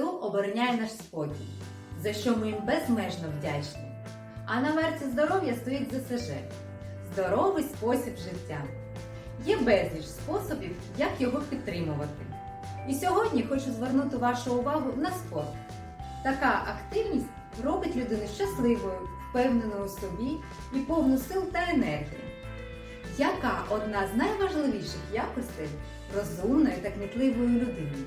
обороняє наш спокій, за що ми їм безмежно вдячні. А на варті здоров'я стоїть ЗСЖ здоровий спосіб життя. Є безліч способів, як його підтримувати. І сьогодні хочу звернути вашу увагу на спорт. Така активність робить людину щасливою, впевненою у собі і повну сил та енергії. Яка одна з найважливіших якостей розумної та кмітливої людини?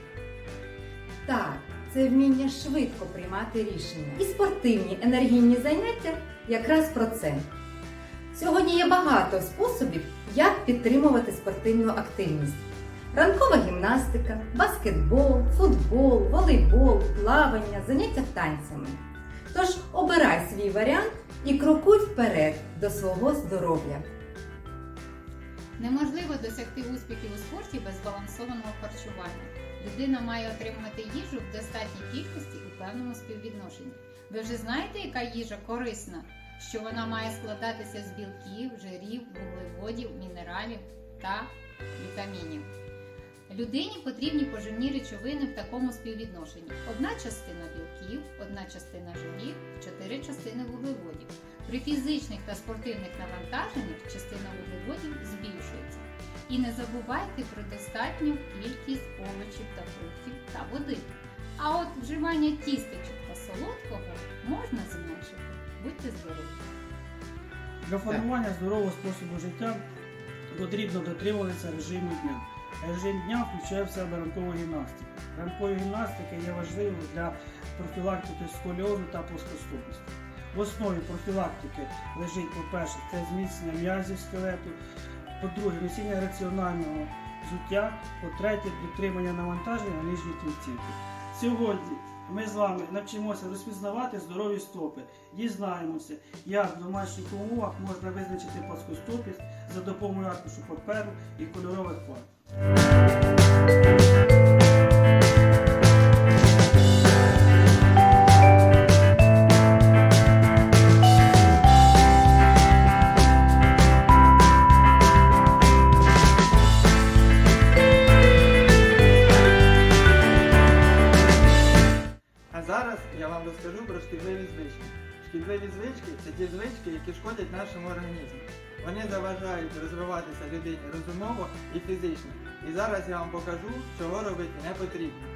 Так, це вміння швидко приймати рішення. І спортивні енергійні заняття якраз про це. Сьогодні є багато способів, як підтримувати спортивну активність. Ранкова гімнастика, баскетбол, футбол, волейбол, плавання, заняття танцями. Тож обирай свій варіант і крокуй вперед до свого здоров'я. Неможливо досягти успіхів у спорті без збалансованого харчування. Людина має отримувати їжу в достатній кількості у певному співвідношенні. Ви вже знаєте, яка їжа корисна? Що вона має складатися з білків, жирів, вуглеводів, мінералів та вітамінів. Людині потрібні поживні речовини в такому співвідношенні: одна частина білків, одна частина жирів, чотири частини вуглеводів. При фізичних та спортивних навантаженнях частина вуглеводів. І не забувайте про достатню кількість овочів та фруктів та води. А от вживання тістечок та солодкого можна зменшити. Будьте здорові! Для формування здорового способу життя потрібно дотримуватися режиму дня. Режим дня включає в себе ранкову гімнастику. Ранкова гімнастика є важливою для профілактики сколіозу та плоскостопності. В основі профілактики лежить, по-перше, це зміцнення м'язів скелету, по-друге, носіння раціонального взуття, по-третє, дотримання навантаження на нижніх кінцівки. Сьогодні ми з вами навчимося розпізнавати здорові стопи, дізнаємося, як в домашніх умовах можна визначити плоскостопість за допомогою аркушу паперу і кольорових фарб. Зараз я вам розкажу про шкідливі звички. Шкідливі звички це ті звички, які шкодять нашому організму. Вони заважають розвиватися людині розумово і фізично. І зараз я вам покажу, чого робити не потрібно.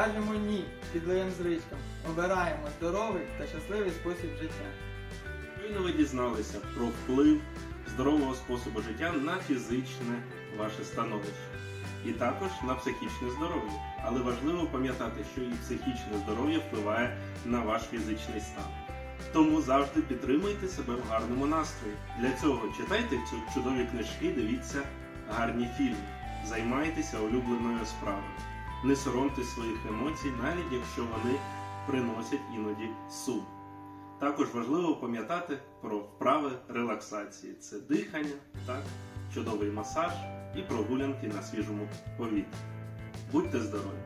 Скажемо ні шкідливим звичкам. Обираємо здоровий та щасливий спосіб життя. Щойно ви дізналися про вплив здорового способу життя на фізичне ваше становище і також на психічне здоров'я. Але важливо пам'ятати, що і психічне здоров'я впливає на ваш фізичний стан. Тому завжди підтримуйте себе в гарному настрої. Для цього читайте чудові книжки, дивіться гарні фільми, займайтеся улюбленою справою. Не соромте своїх емоцій, навіть якщо вони приносять іноді сум. Також важливо пам'ятати про вправи релаксації: це дихання, так, чудовий масаж і прогулянки на свіжому повітрі. Будьте здорові!